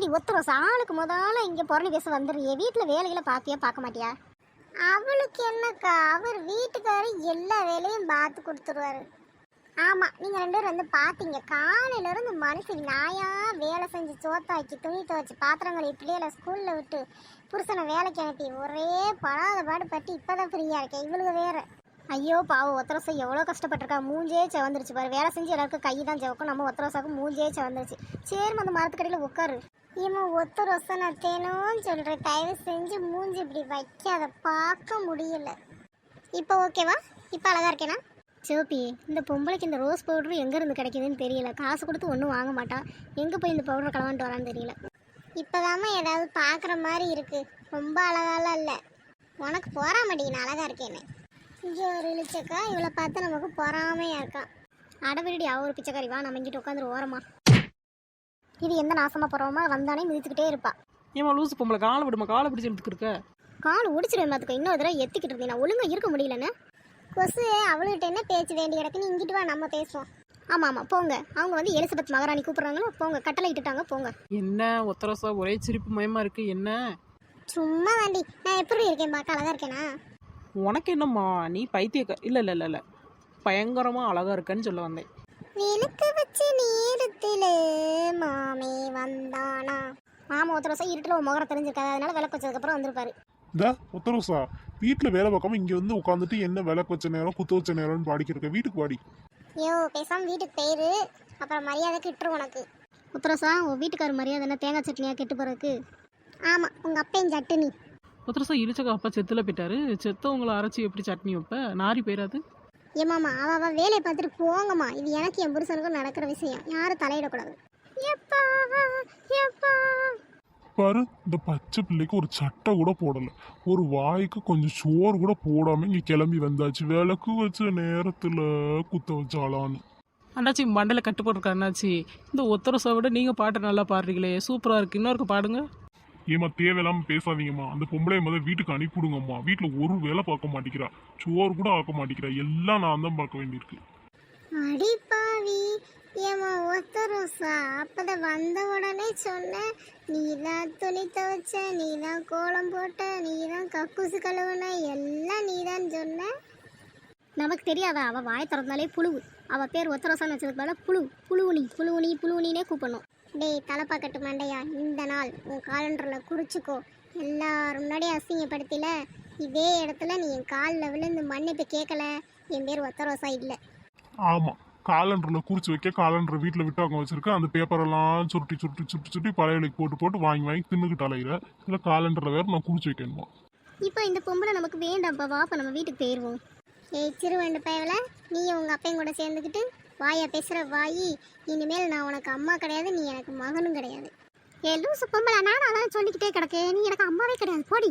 ஏடி ஒத்துரும் ஆளுக்கு முதல்ல இங்கே புறணி பேச வந்துடுறியே. வீட்டில் வேலைகளை பார்ப்பியா பார்க்க மாட்டியா? அவளுக்கு என்னக்கா? அவர் வீட்டுக்கார எல்லா வேலையும் பார்த்து கொடுத்துருவாரு. ஆமாம் நீங்கள் ரெண்டு பேரும் வந்து பார்த்தீங்க காலையிலேருந்து மனுஷன் நாயாக வேலை செஞ்சு சோத்தாக்கி துணி துவைச்சி பாத்திரங்களை பிள்ளைகளை ஸ்கூலில் விட்டு புருஷனை வேலைக்கு அனுப்பி ஒரே படாத பாடு பட்டு இப்போ தான் ஃப்ரீயாக இருக்கேன். இவளுக்கு வேறு. ஐயோ பாவம் ஒத்தரசை எவ்வளோ கஷ்டப்பட்டிருக்கா. மூஞ்சே செவந்துருச்சு பாரு. வேலை செஞ்சு எல்லாருக்கும் கை தான் செவக்கும் நம்ம ஒத்தரசாக்கும் மூஞ்சே செவந்துருச்சு. சரி அந்த மரத்துக்கடையில் உட்காரு இவன் ஒத்த ரொசனத்தேனும் சொல்கிறேன் தயவு செஞ்சு மூஞ்சி இப்படி வைக்காத. பார்க்க முடியல. இப்போ ஓகேவா இப்போ அழகாக இருக்கேனா? சிவப்பி இந்த பொம்பளைக்கு இந்த ரோஸ் பவுடர் எங்கேருந்து கிடைக்குதுன்னு தெரியல. காசு கொடுத்து ஒன்றும் வாங்க மாட்டான் எங்கே போய் இந்த பவுடரை கலவான்ட்டு வரான்னு தெரியல. இப்போதாம்மா ஏதாவது பார்க்குற மாதிரி இருக்குது ரொம்ப அழகாலாம் இல்லை. உனக்கு போகிற நான் அழகாக இருக்கேன்னு இங்கே ஒரு இழிச்சக்கா இவளை பார்த்து நமக்கு பொறாமையா இருக்கான் அடவிடி அவ ஒரு பிச்சைக்காரி. வா நம்ம இங்கிட்டு உட்காந்துரு ஓரமா. இது எந்த நாசமா போறோமா வந்தானே மிதிச்சுக்கிட்டே இருப்பா. ஏமா லூசு பொம்பளை காலை விடுமா காலை பிடிச்சி எடுத்துக்கு இருக்க கால் ஒடிச்சிருவேன் பார்த்துக்க இன்னொரு தடவை எத்திக்கிட்டு இருந்தேன் நான் ஒழுங்கா இருக்க முடியலன்னு. கொசு அவளுகிட்ட என்ன பேச்சு வேண்டி கிடக்கு நீ இங்கிட்டு வா நம்ம பேசுவோம். ஆமாம் ஆமாம் போங்க. அவங்க வந்து எலிசபெத் மகாராணி கூப்பிட்றாங்களோ போங்க. கட்டளை இட்டுட்டாங்க போங்க. என்ன ஒத்தரசா ஒரே சிரிப்பு மயமா இருக்கு என்ன? சும்மா தாண்டி நான் எப்படி இருக்கேன் பார்க்க அழகா இருக்கேனா? உனக்கு என்னம்மா நீ பைத்தியக்க இல்ல இல்ல இல்ல இல்ல. பயங்கரமா அழகா இருக்கன்னு சொல்ல வந்தேன். விளக்கு வச்சு நேரத்தில் மாமே வந்தானா? மாமா ஒருத்தர் வருஷம் இருட்டில் ஒரு முகரம் தெரிஞ்சிருக்காது. அதனால விளக்கு வச்சதுக்கப்புறம் வந்திருப்பாரு. இந்த உத்தரவுசா வீட்டில் வேலை பார்க்காம இங்கே வந்து உட்காந்துட்டு என்ன விளக்கு வச்ச நேரம் குத்து வச்ச நேரம்னு பாடிக்கிருக்க வீட்டுக்கு பாடி ஐயோ பேசாம வீட்டுக்கு போயிரு. அப்புறம் மரியாதைக்கு இட்டுரு உனக்கு. உத்தரசா உன் வீட்டுக்கார மரியாதை என்ன? தேங்காய் சட்னியா கெட்டு போறதுக்கு? ஆமாம் உங்கள் அப்பையும் சட்டுனி ஒத்தரசா இழிச்சக்கா அப்பா செத்துல போயிட்டாரு. செத்தவங்களை அரைச்சி எப்படி சட்னி வைப்ப? நாரி போயிடாது ஏமாம்மா அவ அவ வேலையை பார்த்துட்டு போங்கம்மா. இது எனக்கு என் புருஷனுக்கும் நடக்கிற விஷயம். யாரும் தலையிடக்கூடாது. எப்பா எப்பா. பாரு இந்த பச்சை பிள்ளைக்கு ஒரு சட்டை கூட போடல. ஒரு வாய்க்கு கொஞ்சம் சோறு கூட போடாம இங்க கிளம்பி வந்தாச்சு. விளக்கு வச்ச நேரத்துல குத்த வச்சாலான்னு அண்ணாச்சி மண்டல கட்டு அண்ணாச்சி. இந்த ஒத்தரசை விட நீங்க பாட்டு நல்லா பாடுறீங்களே. சூப்பரா இருக்கு. இன்னொருக்கு பாடுங்க. ஏமா தேவையில்லாம பேசாதீங்கம்மா. அந்த பொம்பளைய முதல்ல வீட்டுக்கு அனுப்பிவிடுங்கம்மா. வீட்டுல ஒரு வேலை பார்க்க மாட்டேங்கிறா. சோறு கூட ஆக்க மாட்டேங்கிறா. எல்லாம் நான் தான் பார்க்க வேண்டியிருக்கு. அடிப்பாவி ஏமா ஒத்தரோசா அப்பதான் வந்த உடனே சொன்ன நீ தான் துணி துவைச்ச நீ தான் கோலம் போட்ட நீ தான் கக்கூசு கழுவுன எல்லாம் நீ தான் சொன்ன. நமக்கு தெரியாதா? அவ வாய் திறந்தாலே புழுவு. அவ பேர் ஒத்தரோசான்னு வச்சதுக்கு மேல புழு. புழுவுனி புழுவுனி புழுவுனினே கூப்பிடணும். டேய் தலைப்பாக்கட்டு மண்டையா இந்த நாள் உன் காலண்டரில் குறிச்சிக்கோ. எல்லாரும் முன்னாடி அசிங்கப்படுத்தில. இதே இடத்துல நீ என் காலில் விழுந்து மன்னிப்பு கேட்கல என் பேர் ஒத்தரோசா இல்லை. ஆமா காலண்டர்ல குறிச்சு வைக்க காலண்டர் வீட்டுல விட்டு அவங்க வச்சிருக்க அந்த பேப்பரெல்லாம் சுருட்டி சுருட்டி சுருட்டி சுருட்டி பழைய விலைக்கு போட்டு போட்டு வாங்கி வாங்கி தின்னுக்கிட்டு அலையிற. இதுல காலண்டர்ல வேற நான் குறிச்சு வைக்கணுமா? இப்போ இந்த பொம்பளை நமக்கு வேண்டாம்ப்பா. வாப்பா நம்ம வீட்டுக்கு போயிடுவோம் ஏய் சிறுவண்டு பயவல. நீயும் உங்கள் அப்பையும் கூட சேர்ந்துக்கிட்டு வாயா பேசுகிற வாயி இனிமேல் நான் உனக்கு அம்மா கிடையாது நீ எனக்கு மகனும் கிடையாது. ஏ லூசு பொம்பளை நானும் அதான் சொல்லிக்கிட்டே கிடக்கு நீ எனக்கு அம்மாவே கிடையாது. போடி.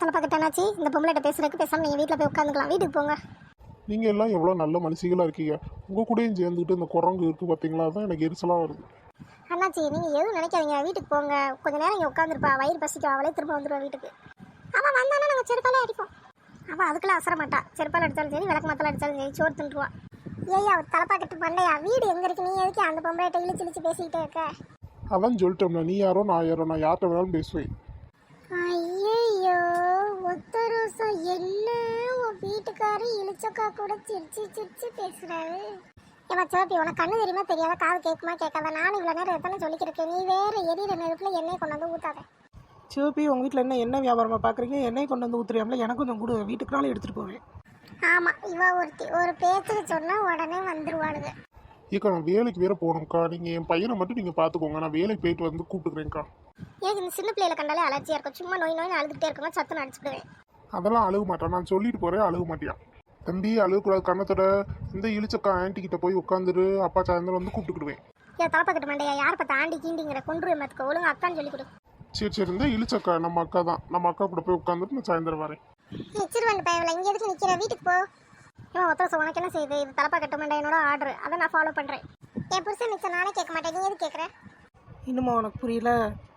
தலைப்பக்கட்டானாச்சு இந்த பொம்பளைகிட்ட பேசுறதுக்கு பேசாமல் நீங்கள் வீட்டில் போய் உட்காந்துக்கலாம். வீட்டுக்கு போங்க. நீங்க எல்லாம் எவ்வளவு நல்ல மனுஷங்களா இருக்கீங்க. உங்க கூடயும் சேர்ந்துக்கிட்டு இந்த குரங்கு இருக்கு பாத்தீங்களா? அதான் எனக்கு எரிச்சலா வருது. அண்ணாச்சி நீங்கள் எதுவும் நினைக்காதீங்க. வீட்டுக்கு போங்க. கொஞ்ச நேரம் இங்கே உட்காந்துருப்பா. வயிறு பசிக்கும். அவளே திரும்ப வந்துடுவா வீட்டுக்கு. அவள் வந்தானா நாங்கள் செருப்பாலே அடிப்போம். அவள் அதுக்கெல்லாம் அசர மாட்டா. செருப்பால் அடித்தாலும் சரி விளக்கு மத்தல அடித்தாலும் சரி சோறு தின்றுவா. ஏய்யா தலைப்பாக்கட்டு பண்ணையா? வீடு எங்கே இருக்கு? நீ எதுக்கு அந்த பொம்பளைகிட்ட இழிச்சு இழிச்சு பேசிக்கிட்டே இருக்க? அதான் சொல்லிட்டோம்னா நீ யாரோ நான் யாரோ நான் யார்கிட்ட வேணாலும் பேசுவேன். ஐயோ ஒத்த ரோசம் என்ன உன் வீட்டுக்காரர் இழிச்சக்கா கூட சிரிச்சு சிரிச்சு பேசுறாரு? ஏமா சிவப்பி உனக்கு கண்ணு தெரியுமா? தெரியாத காது கேட்குமா? கேட்காத? நானும் இவ்வளோ நேரம் எத்தனை சொல்லிக்கிறேன் நீ வேற எரியிற நெருப்புல எண்ணெய் கொண்டு வந்து ஊத்தாத. சிவப்பி உங்க வீட்டில் என்ன என்ன வியாபாரமா பாக்குறீங்க? எண்ணெய் கொண்டு வந்து ஊத்துறியாமல? எனக்கு கொஞ்சம் கொடு வீட்டுக்குனாலும் எடுத்துட்டு போவேன். ஆமா இவ ஒருத்தி ஒரு பேச்சுக்கு சொன்னா உடனே வந்துருவாளுங்க. ஏக்கா நான் வேலைக்கு வேற போகணும்க்கா. நீங்க என் பையனை மட்டும் நீங்க பாத்துக்கோங்க. நான் வேலைக்கு போயிட்டு வந்து கூப்பிட்டுக்கிறேன்க்கா. எனக்கு இந்த சின்ன பிள்ளையில கண்டாலே அலர்ஜியா இருக்கும். சும்மா நோய் நோய் அழுதுகிட்டே இருக்கணும் சத்து அடிச்சுடுவேன் அதெல்லாம் அழுக மாட்டான். நான் சொல்லிட்டு போறேன் அழுக மாட்டியா? தம்பி அழுகக்கூடாது. கண்ணத்தோட இந்த இழிச்சக்கா ஆன்ட்டி கிட்ட போய் உட்காந்துரு அப்பா சாயந்தரம் வந்து கூப்பிட்டுக்கிடுவேன். ஏன் தலைப்பக்கட்டு மாண்டையா? யார் பார்த்து ஆண்டி கீண்டிங்கிற? கொண்டு மத்துக்க ஒழுங்கா அக்கான்னு சொல்லி கொடு. சரி சரி இந்த இழிச்சக்கா நம்ம அக்கா தான். நம்ம அக்கா கூட போய் உட்காந்துட்டு நான் சாயந்தரம் வரேன். நிச்சிருவன் பயவில் இங்கே எதுக்கு நிற்கிற வீட்டுக்கு போ. இவன் ஒருத்தர் உனக்கு என்ன செய்யுது இது தலப்பா கட்ட மாட்டேன் என்னோட ஆர்டர் அதை நான் ஃபாலோ பண்ணுறேன் என் புருஷன் நிச்சயம் நானே கேட்க மாட்டேன். நீ எது கேட்குற? இன்னுமா உனக்கு புரியல?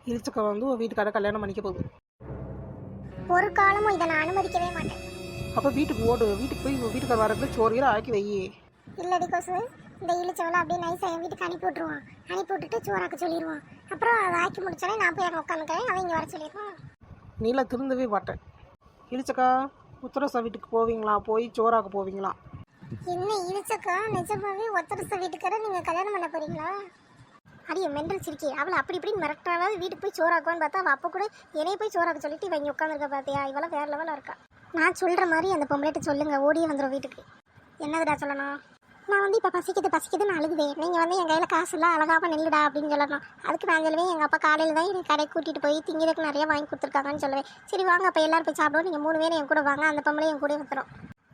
இழிச்சக்கா வந்து உன் வீட்டுக்கார கல்யாணம் பண்ணிக்க போகுது. ஒரு காலமும் இதை நான் அனுமதிக்கவே மாட்டேன். அப்போ வீட்டுக்கு ஓடு. வீட்டுக்கு போய் உன் வீட்டுக்கார வரக்குள்ள சோறு ஆக்கி வை. இல்லடி கொசு இந்த இழிச்சவளை அப்படியே நைஸாக என் வீட்டுக்கு அனுப்பி விட்ருவான் அனுப்பி விட்டுட்டு சோறாக்க சொல்லிடுவான் அப்புறம் அதை ஆக்கி முடிச்சோடனே நான் போய் அங்கே உட்காந்துக்கிறேன் அவன் இங்கே வர சொல்லிடுவான் நீல திருந்தவே மாட்டேன். இழிச்சக்கா உத்தரச வீட்டுக்கு போவீங்களா? போய் சோறாக்க போவீங்களா? என்ன இழிச்சக்கா நிஜமாவே ஒத்தரச வீட்டுக்கார நீங்கள் கல்யாணம் பண்ண போறீங்களா? அடியே மெண்டல் சிரிக்கி. அவளை அப்படி இப்படின்னு மிரட்டாவது வீட்டுக்கு போய் சோறாக்குவான்னு பார்த்தா அவள் அப்போ கூட என்னைய போய் சோறாக்க சொல்லிட்டு இவங்க உட்காந்துருக்க பார்த்தியா இவெல்லாம் வேற லெவலில் இருக்கா. நான் சொல்கிற மாதிரி அந்த பொம்பளைட்ட சொல்லுங்கள் ஓடியே வந்துடும் வீட்டுக்கு. என்னதுடா சொல்லணும்? நான் வந்து இப்போ பசிக்குது பசிக்குதுன்னு அழுகுவேன். நீங்கள் வந்து என் கையில் காசு இல்லை அழகாக நில்லுடா அப்படின்னு சொல்லணும். அதுக்கு நான் சொல்லுவேன் எங்கள் அப்பா காலையில் தான் எனக்கு கடைக்கு கூட்டிகிட்டு போய் திங்கிறதுக்கு நிறைய வாங்கி கொடுத்துருக்காங்கன்னு சொல்லுவேன். சரி வாங்க அப்போ எல்லாரும் போய் சாப்பிடுவோம். நீங்கள் மூணு பேரும் என் கூட வாங்க அந்த பொம்பளை என் கூட வந்துடும்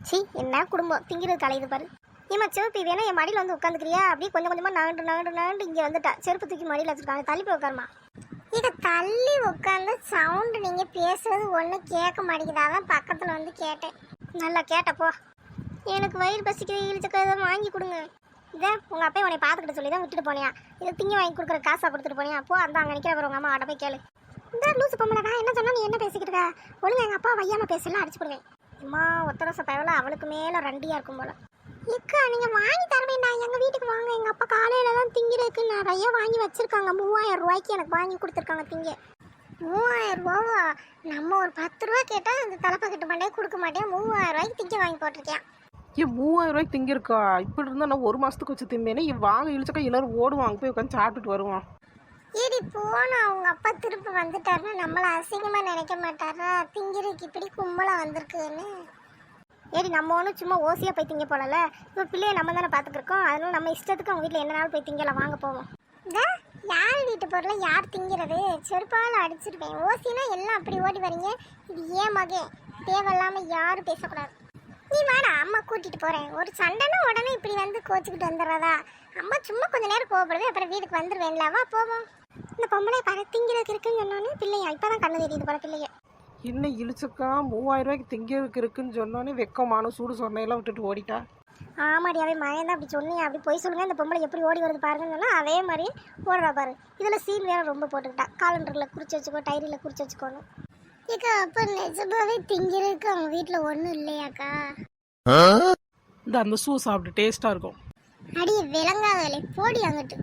சி என்ன குடும்பம்? திங்கிறது கலையுது பாரு. ஏமா செருப்பு வேணா என் மடியில் வந்து உட்காந்துக்கிறியா? அப்படியே கொஞ்சம் கொஞ்சமாக நகண்டு நகண்டு நகண்டு இங்கே வந்துட்டா. செருப்பு தூக்கி மடியில் வச்சிருக்காங்க. தள்ளி போய் உட்காருமா இதை தள்ளி உட்காந்து சவுண்டு நீங்கள் பேசுறது ஒன்றும் கேட்க மாட்டேங்குதாதான் பக்கத்தில் வந்து கேட்டேன். நல்லா கேட்டப்போ எனக்கு வயிறு பசிக்கிற இழிச்சக்க இதை வாங்கி கொடுங்க. இதே உங்கள் அப்பா உன்னை பார்த்துக்கிட்டு சொல்லி தான் விட்டுட்டு போனியா? இதை திங்க வாங்கி கொடுக்குற காசை கொடுத்துட்டு போனியா? அப்போ அந்த அங்கே நிற்கிறவர் உங்கள் அம்மா ஆட்ட போய் கேளு. இந்த லூசு பொம்பளைக்கா என்ன சொன்னா நீ என்ன பேசிக்கிட்டு இருக்க? ஒழுங்கா எங்கள் அப்பா வையாம பேசலாம் அடிச்சு போடுவேன். அம்மா ஒத்தரச பயவில் அவளுக்கு மேலே ரெண்டியாக இருக்கும் போல. இக்கா நீங்கள் வாங்கி தர எங்கள் வீட்டுக்கு வாங்க. எங்கள் அப்பா காலையில் தான் திங்கிறதுக்கு நிறைய வாங்கி வச்சுருக்காங்க. மூவாயிரம் ரூபாய்க்கு எனக்கு வாங்கி கொடுத்துருக்காங்க திங்க. மூவாயிரம் ரூபாவா? நம்ம ஒரு பத்து ரூபா கேட்டால் அந்த தலைப்பாக்கெட்டு பண்ணே கொடுக்க மாட்டேன். மூவாயிரம் ரூபாய்க்கு திங்க வாங்கி போட்டிருக்கேன். ஏன் மூவாயிரம் ரூபாய்க்கு திங்கிருக்கா இப்படி இருந்தால் நான் ஒரு மாதத்துக்கு வச்சு திம்பேனே. இவ் வாங்க இழிச்சக்கா எல்லாரும் ஓடுவாங்க. போய் உட்காந்து சாப்பிட்டுட்டு வருவான். ஏடி போனா அவங்க அப்பா திருப்பி வந்துட்டாருன்னா நம்மள அசிங்கமா நினைக்க மாட்டாரா? திங்கிறதுக்கு இப்படி கும்பலா வந்திருக்குன்னு. ஏடி நம்ம ஒன்றும் சும்மா ஓசியாக போய் திங்க போகல இப்போ பிள்ளைய நம்ம தானே பார்த்துக்கிருக்கோம் அதனால நம்ம இஷ்டத்துக்கு அவங்க வீட்டில் என்ன நாள் போய் திங்கலாம் வாங்க போவோம். யார் வீட்டு பொருளை யார் திங்கிறது? செருப்பால் அடிச்சிருப்பேன் ஓசினா எல்லாம் அப்படி ஓடி வரீங்க இது ஏன் மகன்? தேவையில்லாமல் யாரும் பேசக்கூடாது. நீ வாடா அம்மா கூட்டிட்டு போறேன். ஒரு சண்டைனா உடனே இப்படி வந்து கோச்சுக்கிட்டு வந்துடுறதா? அம்மா சும்மா கொஞ்ச நேரம் கோவப்படுவேன் அப்புறம் வீட்டுக்கு வந்துருவேன்ல. வா போவோம். இந்த பொம்பளை பற திங்கிறதுக்கு இருக்குன்னு சொன்னோன்னே பிள்ளையா இப்பதான் கண்ணு தெரியுது போல பிள்ளைய. என்ன இழிச்சக்கா மூவாயிரம் ரூபாய்க்கு திங்கிறதுக்கு இருக்குன்னு சொன்னோன்னே வெக்கமான சூடு சொன்னையெல்லாம் விட்டுட்டு ஓடிட்டா? ஆமாடி அவன் மயன் தான் அப்படி சொன்னீங்க அப்படி போய் சொல்லுங்க. இந்த பொம்பளை எப்படி ஓடி வருது பாருங்கன்னு சொன்னா அதே மாதிரி ஓடுறா பாரு. இதுல சீன் வேற ரொம்ப போட்டுக்கிட்டா. காலண்டர்ல குறிச்சு வச்சுக்கோ டைரியில குறிச்சு வச்சுக்கோணும் ஏக்கா அப்ப நிஜமாவே திங்கிறதுக்கு அவங்க வீட்டுல ஒண்ணும் இல்லையாக்கா? இந்த அந்த ஷூ சாப்பிட்டு டேஸ்ட்டாக இருக்கும். அடி விளங்காதலே போடி அங்கிட்டு.